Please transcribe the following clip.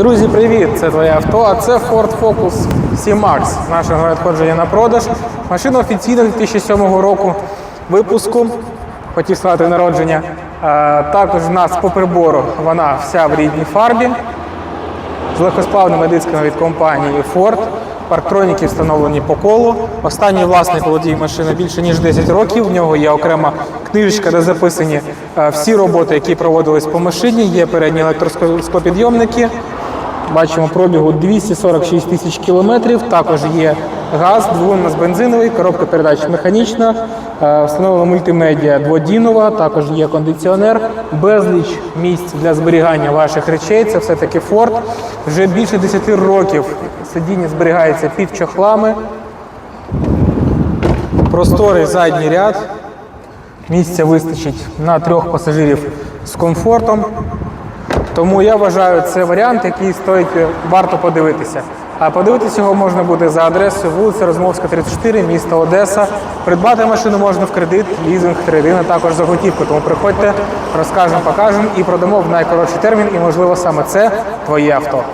Друзі, привіт! Це твоє авто, а це Ford Focus C-Max нашого надходження на продаж. Машина офіційна 2007 року випуску. Хотів сказати народження. Також в нас по прибору вона вся в рідній фарбі з легкосплавними дисками від компанії Ford. Парктроніки встановлені по колу. Останній власник володіє машиною більше ніж 10 років. В нього є окрема книжечка, де записані е, всі роботи, які проводились по машині. Є передні електросклопідйомники. Бачимо пробігу 246 тисяч кілометрів. Також є газ, двигун нас бензиновий, коробка передач механічна, е, встановлена мультимедіа дводінова, також є кондиціонер, безліч місць для зберігання ваших речей. Це все-таки Ford. Вже більше 10 років сидіння зберігається під чохлами. Просторий задній ряд. Місця вистачить на трьох пасажирів з комфортом. Тому я вважаю, це варіант, який стоїть е, варто подивитися. А подивитися його можна буде за адресою вулиця Розмовська, 34, місто Одеса. Придбати машину можна в кредит, лізинг, трейдин, також за готівку. Тому приходьте, розкажемо, покажемо і продамо в найкоротший термін. І можливо саме це твоє авто.